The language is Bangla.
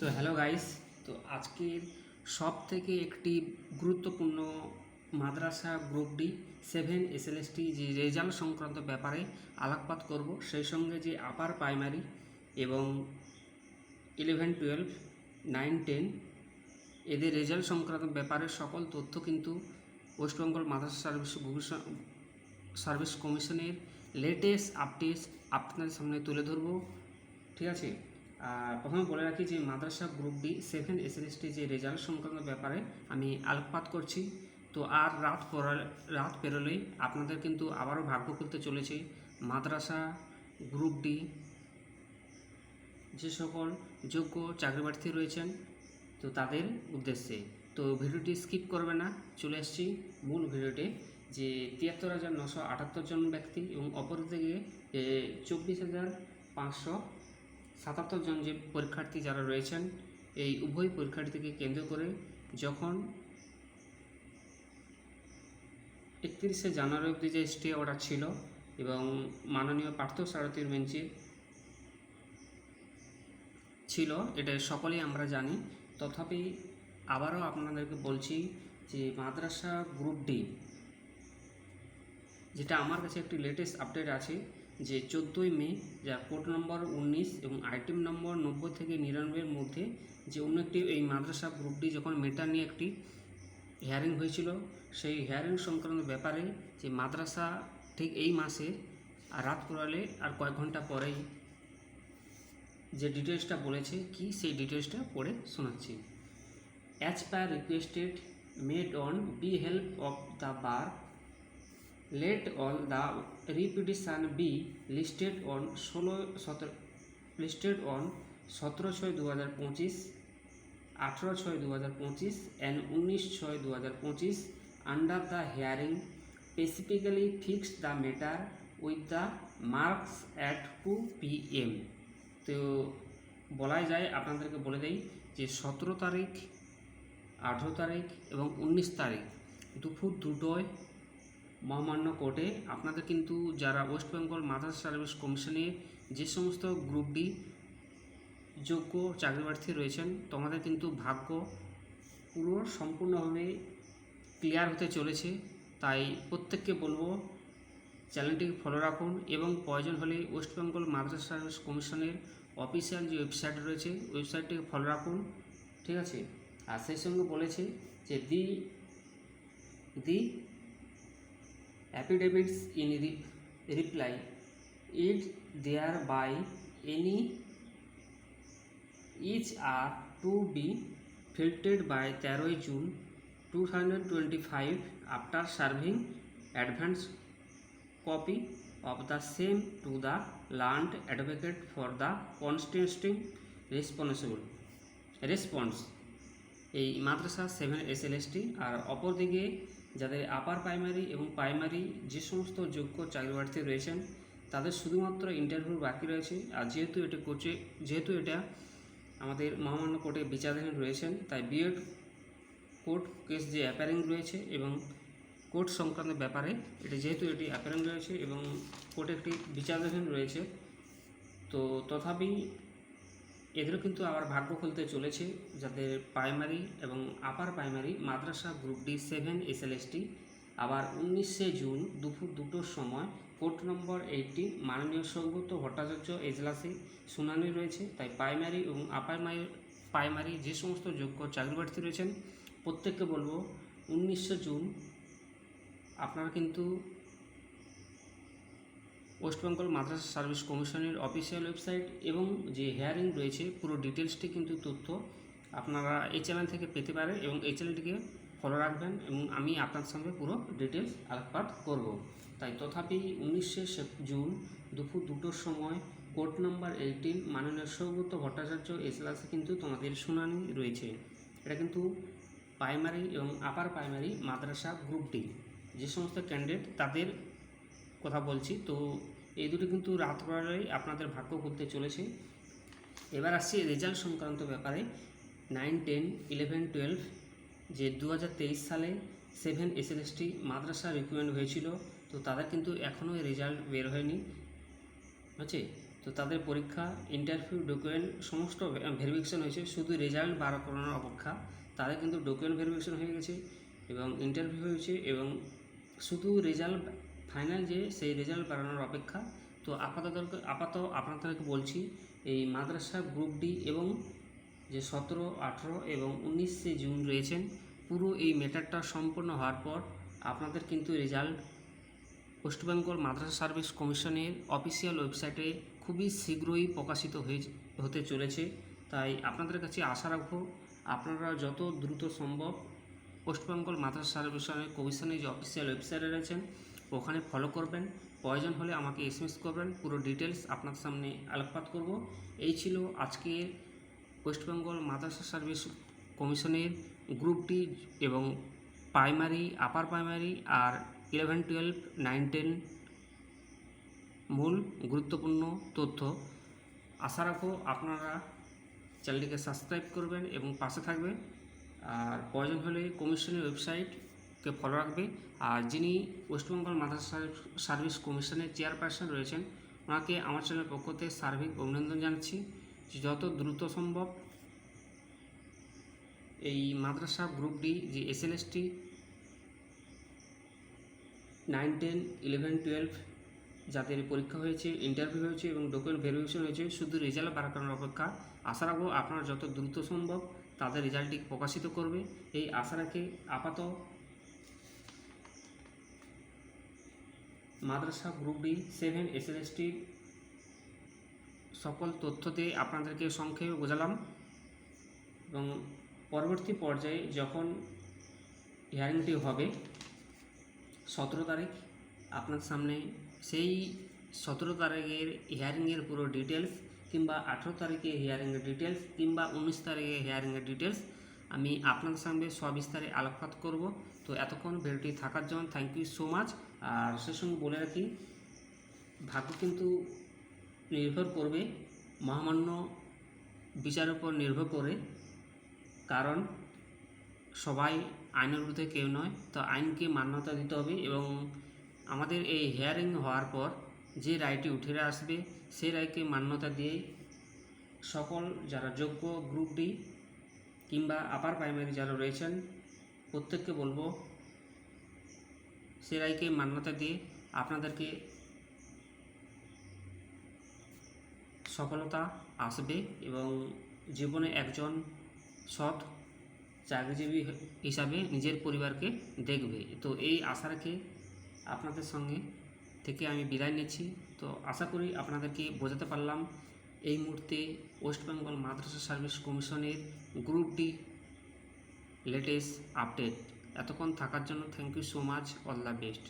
তো হ্যালো গাইস তো আজকের সব থেকে একটি গুরুত্বপূর্ণ মাদ্রাসা গ্রুপ ডি সেভেন এসএলএসটি যে রেজাল্ট সংক্রান্ত ব্যাপারে আলোকপাত করব, সেই সঙ্গে যে আপার প্রাইমারি এবং ইলেভেন টুয়েলভ নাইন টেন এদের রেজাল্ট সংক্রান্ত ব্যাপারে সকল তথ্য কিন্তু ওয়েস্টবেঙ্গল মাদ্রাসা সার্ভিস সার্ভিস কমিশনের লেটেস্ট আপডেটস আপনাদের সামনে তুলে ধরবো, ঠিক আছে? প্রথমে বলে রাখি যে মাদ্রাসা গ্রুপ ডি সেভেন এসএলএসটি যে রেজাল্ট সংক্রান্ত ব্যাপারে আমি আলোকপাত করছি। তো আর রাত রাত পেরোলেই আপনাদের কিন্তু আবারও ভাগ্য খুলতে চলেছে। মাদ্রাসা গ্রুপ ডি যে সকল যোগ্য চাকরি প্রার্থী রয়েছেন, তো তাদের উদ্দেশ্যে। তো ভিডিওটি স্কিপ করবে না, চলে এসেছি মূল ভিডিওতে যে তিয়াত্তর হাজার নশো আটাত্তর জন ব্যক্তি এবং অপরদিকে চব্বিশ হাজার পাঁচশো সাতাত্তর জন যে পরীক্ষার্থী যারা রয়েছেন, এই উভয় পরীক্ষার্থীকে কেন্দ্র করে যখন একত্রিশে জানুয়ারি অবধি যে স্টে অর্ডার ছিল এবং মাননীয় পার্থ সারথীর বেঞ্চে ছিল, এটা সকলেই আমরা জানি, তথাপি আবারও আপনাদেরকে বলছি যে মাদ্রাসা গ্রুপ ডি, যেটা আমার কাছে একটি লেটেস্ট আপডেট আছে যে চোদ্দোই মে যা কোড নম্বর উনিশ এবং আইটেম নম্বর নব্বই থেকে নিরানব্বইয়ের মধ্যে যে অন্য একটি এই মাদ্রাসা গ্রুপটি যখন মেটা নিয়ে একটি হিয়ারিং হয়েছিল, সেই হিয়ারিং সংক্রান্ত ব্যাপারে যে মাদ্রাসা ঠিক এই মাসে আর রাত পোড়ালে আর কয়েক ঘণ্টা পরেই যে ডিটেলসটা বলেছে, কি সেই ডিটেলসটা পড়ে শোনাচ্ছি। As per requested made on be help of the bar let all the repetition be listed on ষোলো সতেরো, listed on সতেরো ছয় দু হাজার পঁচিশ আঠেরো ছয় দু হাজার পঁচিশ অ্যান্ড উনিশ ছয় দু হাজার পঁচিশ under the hearing specifically fix the matter with the marks at two P M তো বলাই যায়, আপনাদেরকে বলে দেই যে সতেরো তারিখ, আঠেরো তারিখ এবং উনিশ তারিখ দুপুর দুটোয় মহামান্য কোর্টে আপনাদের কিন্তু যারা ওয়েস্ট বেঙ্গল মাদ্রাসা সার্ভিস কমিশনে যে সমস্ত গ্রুপ ডি যোগ্য চাকরি প্রার্থী রয়েছেন, তোমাদের কিন্তু ভাগ্য পুরো সম্পূর্ণভাবে ক্লিয়ার হতে চলেছে। তাই প্রত্যেককে বলব চ্যানেলটিকে ফলো রাখুন এবং প্রয়োজন হলে ওয়েস্ট বেঙ্গল মাদ্রাসা সার্ভিস কমিশনের অফিসিয়াল যে ওয়েবসাইট রয়েছে ওয়েবসাইটটিকে ফলো রাখুন। ঠিক আছে? আর সেই সঙ্গে বলেছে যে দি দি affidavits in re- reply it thereby any each are to be filtered by 13 June 2025 after serving advance copy of the same to the land advocate for the constituting responsible response এই মাদ্রাসা সেভেন এস এল এসটি আর অপরদিকে যাদের আপার প্রাইমারি এবং প্রাইমারি যে সমস্ত যোগ্য চাকরি প্রার্থী রয়েছেন, তাদের শুধুমাত্র ইন্টারভিউ বাকি রয়েছে। আর যেহেতু এটা কোচে যেহেতু এটা আমাদের মহামান্য কোর্টে বিচারাধীন রয়েছেন, তাই বিএড কোর্ট কেস যে অ্যাপারিং রয়েছে এবং কোর্ট সংক্রান্ত ব্যাপারে এটা যেহেতু এটি অ্যাপারিং রয়েছে এবং কোর্টে একটি বিচারাধীন রয়েছে, তো তথাপি এদেরও কিন্তু আবার ভাগ্য খুলতে চলেছে যাদের প্রাইমারি এবং আপার প্রাইমারি মাদ্রাসা গ্রুপ ডি সেভেন এসএলএসটি আবার উনিশে জুন দুপুর দুটোর সময় কোর্ট নম্বর এইটটি মাননীয় সৌগত ভট্টাচার্য এজলাসে শুনানি রয়েছে। তাই প্রাইমারি এবং আপার প্রাইমারি যে সমস্ত যোগ্য চাকরি প্রার্থী রয়েছেন, প্রত্যেককে বলব উনিশে জুন আপনারা কিন্তু ওয়েস্ট বেঙ্গল মাদ্রাসা সার্ভিস কমিশনের অফিসিয়াল ওয়েবসাইট এবং যে হেয়ারিং রয়েছে, পুরো ডিটেলসটি কিন্তু তথ্য আপনারা এই চ্যানেল থেকে পেতে পারেন এবং এই চ্যানেলটিকে ফলো রাখবেন এবং আমি আপনার সঙ্গে পুরো ডিটেলস আলোকপাত করব। তাই তথাপি উনিশে জুন দুপুর দুটোর সময় কোর্ট নাম্বার এইটিন মাননীয় সৌগত ভট্টাচার্য এজলাসে কিন্তু তোমাদের শুনানি রয়েছে। এটা কিন্তু প্রাইমারি এবং আপার প্রাইমারি মাদ্রাসা গ্রুপ ডি যে সমস্ত ক্যান্ডিডেট তাদের কথা বলছি। তো এই দুটো কিন্তু রাত পড়ালেই আপনাদের ভাগ্য করতে চলেছে। এবার আসছি রেজাল্ট সংক্রান্ত ব্যাপারে। নাইন, টেন, ইলেভেন, টুয়েলভ, যে দু হাজার তেইশ সালে সেভেন এসএলএসটি মাদ্রাসা রিক্রুটমেন্ট হয়েছিল, তো তাদের কিন্তু এখনও রেজাল্ট বের হয়নি। হচ্ছে তো তাদের পরীক্ষা ইন্টারভিউ ডকুমেন্ট সমস্ত ভেরিফিকেশন হয়েছে। শুধু রেজাল্ট বার করানোর অপেক্ষা, তাদের কিন্তু ডকুমেন্ট ভেরিফিকেশন হয়ে গেছে এবং ইন্টারভিউ হয়েছে এবং শুধু রেজাল্ট ফাইনাল যে সেই রেজাল্ট বাড়ানোর অপেক্ষা, তো আপাতত আপাতত আপনাদেরকে বলছি, এই মাদ্রাসা গ্রুপ ডি এবং যে সতেরো, আঠেরো এবং উনিশে জুন রয়েছেন, পুরো এই ম্যাটারটা সম্পূর্ণ হওয়ার পর আপনাদের কিন্তু রেজাল্ট ওয়েস্ট বেঙ্গল মাদ্রাসা সার্ভিস কমিশনের অফিসিয়াল ওয়েবসাইটে খুবই শীঘ্রই প্রকাশিত হয়ে হতে চলেছে। তাই আপনাদের কাছে আশা রাখব, আপনারা যত দ্রুত সম্ভব ওয়েস্ট বেঙ্গল মাদ্রাসা সার্ভিস কমিশনের যে অফিসিয়াল ওয়েবসাইটে রয়েছেন ওখানে ফলো করবেন। প্রয়োজন হলে আমাকে এসএমএস করবেন। পুরো ডিটেলস আপনার সামনে আলোকপাত করব। এই ছিল আজকের ওয়েস্ট বেঙ্গল মাদ্রাসা সার্ভিস কমিশনের গ্রুপটি এবং প্রাইমারি আপার প্রাইমারি আর ইলেভেন টুয়েলভ নাইন টেন মূল গুরুত্বপূর্ণ তথ্য। আশা রাখো আপনারা চ্যানেলটিকে সাবস্ক্রাইব করবেন এবং পাশে থাকবেন। আর প্রয়োজন হলে কমিশনের ওয়েবসাইটকে ফলো রাখবে। আর যিনি ওয়েস্টবেঙ্গল মাদ্রাসা সার্ভিস কমিশনের চেয়ারপারসন রয়েছেন, ওনাকে আমার চ্যানেলের পক্ষ থেকে সার্বিক অভিনন্দন জানাচ্ছি যত দ্রুত সম্ভব এই মাদ্রাসা গ্রুপ ডি যে S L ST nine ten eleven twelve যাদের পরীক্ষা হয়েছে ইন্টারভিউ হয়েছে এবং ডকুমেন্ট ভেরিফিকেশন হয়েছে, শুধু রেজাল্ট বার করানোর অপেক্ষা। আশা রাখব আপনারা যত দ্রুত সম্ভব তাদের রেজাল্টটি প্রকাশিত করবে। এই আশা রাখে আপাত মাদ্রাসা group D seven S L এসটির সকল তথ্য দিয়ে আপনাদেরকে সংক্ষেপে বোঝালাম। এবং পরবর্তী পর্যায়ে যখন হিয়ারিংটি হবে, সতেরো তারিখ, আপনার সামনে সেই সতেরো তারিখের হিয়ারিংয়ের পুরো ডিটেলস কিংবা আঠেরো তারিখে হিয়ারিংয়ের ডিটেলস কিংবা উনিশ তারিখে হিয়ারিংয়ের ডিটেলস আমি আপনাদের সামনে সবিস্তারে আলোকপাত করব। তো এতক্ষণ ভিডিওটি থাকার জন্য থ্যাংক ইউ সো মাচ আর সে সঙ্গে বলে রাখি, ভাগ্য কিন্তু নির্ভর করবে, মহামান্য বিচারের উপর নির্ভর করে। কারণ সবাই আইনের বিরুদ্ধে কেউ নয়, তো আইনকে মান্যতা দিতে হবে এবং আমাদের এই হেয়ারিং হওয়ার পর যে রায়টি উঠে আসবে, সেই রায়কে মান্যতা দিয়ে সকল যারা যোগ্য গ্রুপ ডি কিংবা আপার প্রাইমারি যারা রয়েছেন, প্রত্যেককে বলব সে রায়কে মান্যতা দিয়ে আপনাদেরকে সফলতা আসবে এবং জীবনে একজন সৎ চাকরিজীবী হিসাবে নিজের পরিবারকে দেখবে। তো এই আশা আপনাদের সঙ্গে থেকে আমি বিদায় নিচ্ছি। তো আশা করি আপনাদেরকে বোঝাতে পারলাম, এই মুহূর্তে ওয়েস্ট বেঙ্গল মাদ্রাসা সার্ভিস কমিশনের গ্রুপ ডি লেটেস্ট আপডেট। এতক্ষণ থাকার জন্য thank you so much all the best